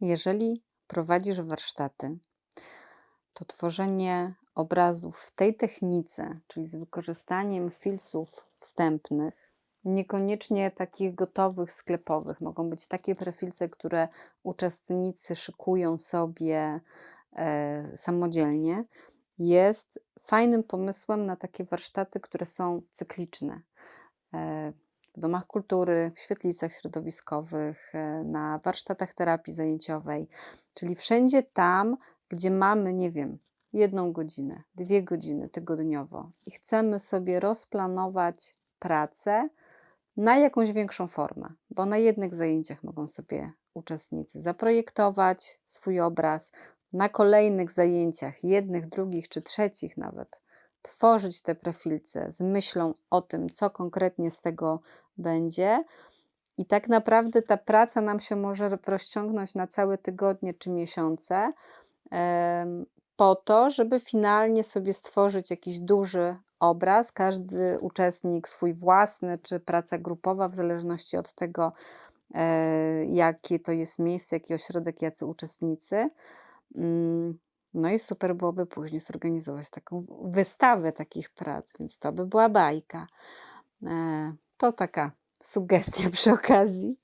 Jeżeli prowadzisz warsztaty, to tworzenie obrazów w tej technice, czyli z wykorzystaniem filców wstępnych, niekoniecznie takich gotowych, sklepowych, mogą być takie prefilce, które uczestnicy szykują sobie e, samodzielnie, jest fajnym pomysłem na takie warsztaty, które są cykliczne. E, w domach kultury, w świetlicach środowiskowych, e, na warsztatach terapii zajęciowej, czyli wszędzie tam, gdzie mamy, nie wiem, jedną godzinę, dwie godziny tygodniowo i chcemy sobie rozplanować pracę na jakąś większą formę, bo na jednych zajęciach mogą sobie uczestnicy zaprojektować swój obraz, na kolejnych zajęciach, jednych, drugich czy trzecich nawet, tworzyć te profilce z myślą o tym, co konkretnie z tego będzie. I tak naprawdę ta praca nam się może rozciągnąć na całe tygodnie czy miesiące, po to, żeby finalnie sobie stworzyć jakiś duży obraz. Każdy uczestnik swój własny, czy praca grupowa, w zależności od tego, e, jakie to jest miejsce, jaki ośrodek, jacy uczestnicy. No i super byłoby później zorganizować taką wystawę takich prac, więc to by była bajka. E, To taka sugestia przy okazji.